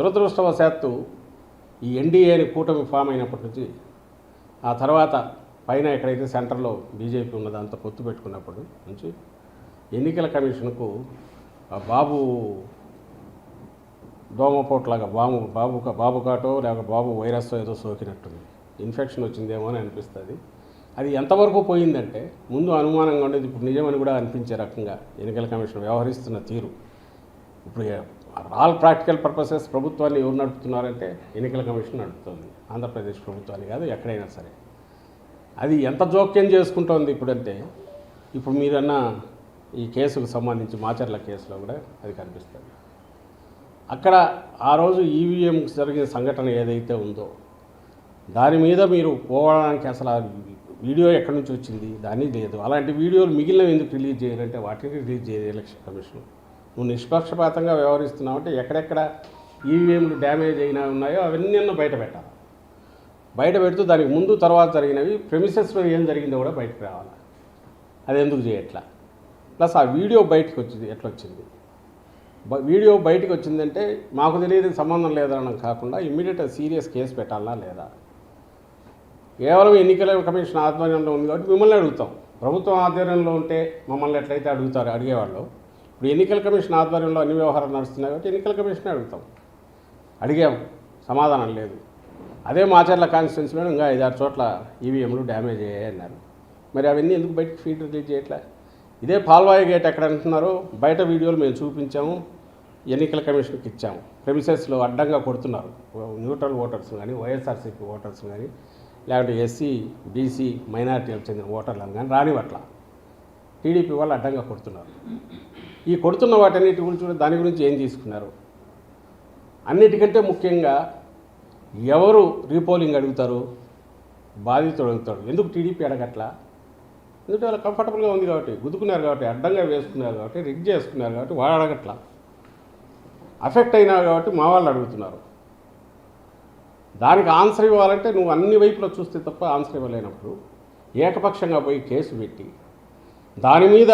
దురదృష్టవశాత్తు ఈ ఎన్డీఏని కూటమి ఫామ్ అయినప్పటి నుంచి ఆ తర్వాత పైన ఎక్కడైతే సెంటర్లో బీజేపీ ఉన్నదో అంత పొత్తు పెట్టుకున్నప్పుడు నుంచి ఎన్నికల కమిషన్కు ఆ బాబు దోమపోట్లాగా బాబు బాబు బాబు కాటో లేక బాబు వైరస్ ఏదో సోకినట్టుంది. ఇన్ఫెక్షన్ వచ్చిందేమో అని అనిపిస్తుంది. అది ఎంతవరకు పోయిందంటే ముందు అనుమానంగా ఉండేది ఇప్పుడు నిజమని కూడా అనిపించే రకంగా ఎన్నికల కమిషన్ వ్యవహరిస్తున్న తీరు. ఇప్పుడు ఆల్ ప్రాక్టికల్ పర్పసెస్ ప్రభుత్వాన్ని ఎవరు నడుపుతున్నారంటే ఎన్నికల కమిషన్ నడుపుతుంది. ఆంధ్రప్రదేశ్ ప్రభుత్వాన్ని కాదు ఎక్కడైనా సరే. అది ఎంత జోక్యం చేసుకుంటోంది ఇప్పుడంటే ఇప్పుడు మీరన్న ఈ కేసుకు సంబంధించి మాచర్ల కేసులో కూడా అది కనిపిస్తుంది. అక్కడ ఆ రోజు ఈవీఎం జరిగిన సంఘటన ఏదైతే ఉందో దాని మీద మీరు పోవడానికి అసలు ఆ వీడియో ఎక్కడి నుంచి వచ్చింది? దాన్ని లేదు. అలాంటి వీడియోలు మిగిలినవి ఎందుకు రిలీజ్ చేయాలంటే వాటిని రిలీజ్ చేయదు ఎలక్షన్ కమిషన్. నువ్వు నిష్పక్షపాతంగా వ్యవహరిస్తున్నావు అంటే ఎక్కడెక్కడ ఈవీఎంలు డ్యామేజ్ అయినా ఉన్నాయో అవన్నీ అన్న బయట పెట్టాలి. బయట పెడుతూ దానికి ముందు తర్వాత జరిగినవి ప్రెమిసెస్లో ఏం జరిగిందో కూడా బయటకు రావాలి. అది ఎందుకు చేయట్లా? ప్లస్ ఆ వీడియో బయటకు వచ్చింది ఎట్లా వచ్చింది? వీడియో బయటకు వచ్చిందంటే మాకు తెలియదు సంబంధం లేదనడం కాకుండా ఇమ్మీడియట్ సీరియస్ కేసు పెట్టాలా లేదా? కేవలం ఎన్నికల కమిషన్ ఆధ్వర్యంలో ఉంది కాబట్టి మిమ్మల్ని అడుగుతాం. ప్రభుత్వం ఆధ్వర్యంలో ఉంటే మమ్మల్ని ఎట్లయితే అడుగుతారు అడిగేవాళ్ళు ఇప్పుడు ఎన్నికల కమిషన్ ఆధ్వర్యంలో అన్ని వ్యవహారాలు నడుస్తున్నాయి కాబట్టి ఎన్నికల కమిషన్ అడుగుతాం. అడిగాం. సమాధానం లేదు. అదే మాచర్ల కాన్స్టిట్యున్సీలో ఇంకా ఐదారు చోట్ల ఈవీఎంలు డ్యామేజ్ అయ్యాయి అన్నారు. మరి అవన్నీ ఎందుకు బయటకు ఫీడ్ రిలీజ్ చేయట్లే? ఇదే పాల్వాయి గేట్ ఎక్కడ అంటున్నారో? బయట వీడియోలు మేము చూపించాము. ఎన్నికల కమిషన్కి ఇచ్చాము. ప్రెమిసెస్లో అడ్డంగా కొడుతున్నారు. న్యూట్రల్ ఓటర్స్ కానీ వైఎస్ఆర్సీపీ ఓటర్స్ కానీ లేకుంటే ఎస్సీ బీసీ మైనారిటీలకు చెందిన ఓటర్లను కానీ రానివట్ల టీడీపీ వాళ్ళు అడ్డంగా కొడుతున్నారు. ఈ కొడుతున్న వాటన్నిటి గురించి కూడా దాని గురించి ఏం తీసుకున్నారు? అన్నిటికంటే ముఖ్యంగా ఎవరు రీపోలింగ్ అడుగుతారు? బాధితుడు అడుగుతాడు ఎందుకు టీడీపీ అడగట్లా? ఎందుకంటే వాళ్ళు కంఫర్టబుల్గా ఉంది కాబట్టి గుద్దుకున్నారు కాబట్టి అడ్డంగా వేసుకున్నారు కాబట్టి రిగ్ చేసుకున్నారు కాబట్టి వాళ్ళు అడగట్లా. అఫెక్ట్ అయినారు కాబట్టి మా వాళ్ళు అడుగుతున్నారు. దానికి ఆన్సర్ ఇవ్వాలంటే నువ్వు అన్ని వైపులో చూస్తే తప్ప ఆన్సర్ ఇవ్వలేనప్పుడు ఏకపక్షంగా పోయి కేసు పెట్టి దాని మీద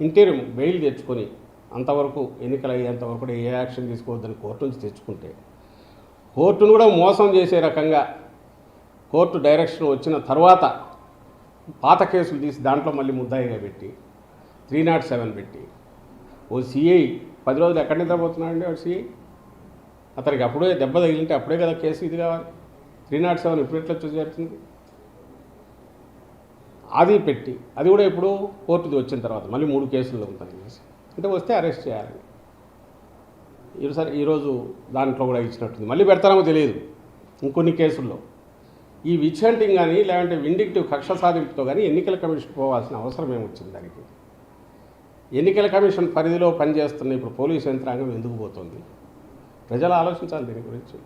ఇంటీరియం బెయిల్ తెచ్చుకొని అంతవరకు ఎన్నికలు అయ్యేంతవరకు కూడా ఏ యాక్షన్ తీసుకోవద్దని కోర్టు నుంచి తెచ్చుకుంటే కోర్టును కూడా మోసం చేసే రకంగా కోర్టు డైరెక్షన్ వచ్చిన తర్వాత పాత కేసులు తీసి దాంట్లో మళ్ళీ ముద్దాయిగా పెట్టి త్రీ నాట్ సెవెన్ పెట్టి ఓ సిఐ పది రోజులు ఎక్కడ నిద్రపోతున్నాడండి వాడు సిఐ? అతనికి అప్పుడే దెబ్బ తగిలింటే అప్పుడే కదా కేసు ఇది కావాలి. త్రీ నాట్ సెవెన్ ఇప్పుడు ఎట్లా వచ్చి చేరుతుంది? అది పెట్టి అది కూడా ఇప్పుడు కోర్టుది వచ్చిన తర్వాత మళ్ళీ మూడు కేసుల్లో ఉంటాయి. అంటే వస్తే అరెస్ట్ చేయాలి. ఈరోజు ఈరోజు దాంట్లో కూడా ఇచ్చినట్టుంది. మళ్ళీ పెడతారేమో తెలియదు. ఇంకొన్ని కేసుల్లో. ఈ విచ్చంటింగ్ కానీ లేదంటే విండిక్టివ్ కక్ష సాధింపుతో కానీ ఎన్నికల కమిషన్ పోవాల్సిన అవసరం ఏమొచ్చింది దానికి? ఎన్నికల కమిషన్ పరిధిలో పనిచేస్తున్న ఇప్పుడు పోలీసు యంత్రాంగం ఎందుకు పోతుంది? ప్రజలు ఆలోచించాలి దీని గురించి.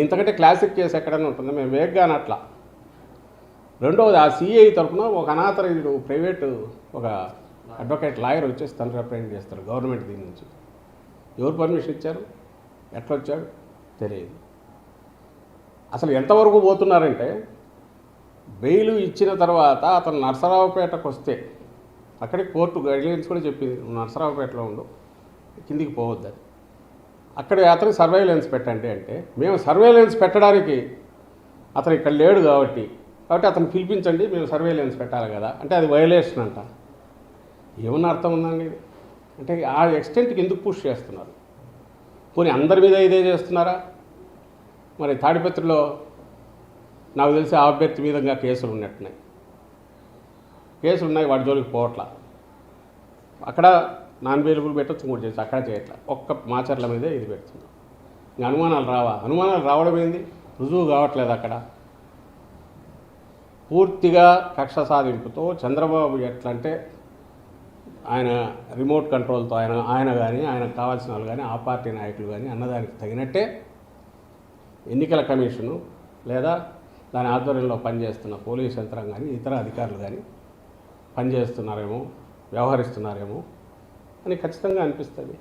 ఇంతకంటే క్లాసిక్ కేసు ఎక్కడైనా ఉంటుందో? మేము వేగ్గానట్లా. రెండవది ఆ సిఐ తరఫున ఒక అనాథరైజుడు ప్రైవేటు ఒక అడ్వకేట్ లాయర్ వచ్చేసి తను రిప్రజెంట్ చేస్తారు గవర్నమెంట్ దీని నుంచి. ఎవరు పర్మిషన్ ఇచ్చారు? ఎట్లా వచ్చాడు? తెలియదు. అసలు ఎంతవరకు పోతున్నారంటే బెయిలు ఇచ్చిన తర్వాత అతను నర్సరావుపేటకు వస్తే అక్కడికి కోర్టు గైడ్లైన్స్ కూడా చెప్పింది నర్సరావుపేటలో ఉండు కిందికి పోవద్దని అక్కడ అతనికి సర్వేలెన్స్ పెట్టండి అంటే మేము సర్వేలెన్స్ పెట్టడానికి అతను ఇక్కడ లేడు కాబట్టి కాబట్టి అతను పిలిపించండి మేము సర్వేలెన్స్ పెట్టాలి కదా. అంటే అది వయలేషన్ అంట. ఏమన్నా అర్థం ఉందండి ఇది? అంటే ఆ ఎక్స్టెంట్కి ఎందుకు పుష్ చేస్తున్నారు? పోనీ అందరి మీద ఇదే చేస్తున్నారా? మరి తాడిపత్రిలో నాకు తెలిసి ఆ అభ్యర్థి మీద ఇంకా కేసులు ఉన్నట్టున్నాయి. కేసులు ఉన్నాయి వాడి జోలికి పోవట్లా. అక్కడ నాన్ అవైలబుల్ పెట్టచ్చు ఇంకోటి చేసి అక్కడ చేయట్లా. ఒక్క మాచర్ల మీదే ఇది పెడుతుంది ఇంకా అనుమానాలు రావా? అనుమానాలు రావడం ఏంది? రుజువు కావట్లేదు అక్కడ. పూర్తిగా కక్ష సాధింపుతో చంద్రబాబు ఎట్లా అంటే ఆయన రిమోట్ కంట్రోల్తో ఆయన ఆయన కానీ ఆయనకు కావాల్సిన వాళ్ళు కానీ ఆ పార్టీ నాయకులు కానీ అన్నదానికి తగినట్టే ఎన్నికల కమిషను లేదా దాని ఆధ్వర్యంలో పనిచేస్తున్న పోలీస్ యంత్రం కానీ ఇతర అధికారులు కానీ పనిచేస్తున్నారేమో వ్యవహరిస్తున్నారేమో అని ఖచ్చితంగా అనిపిస్తుంది.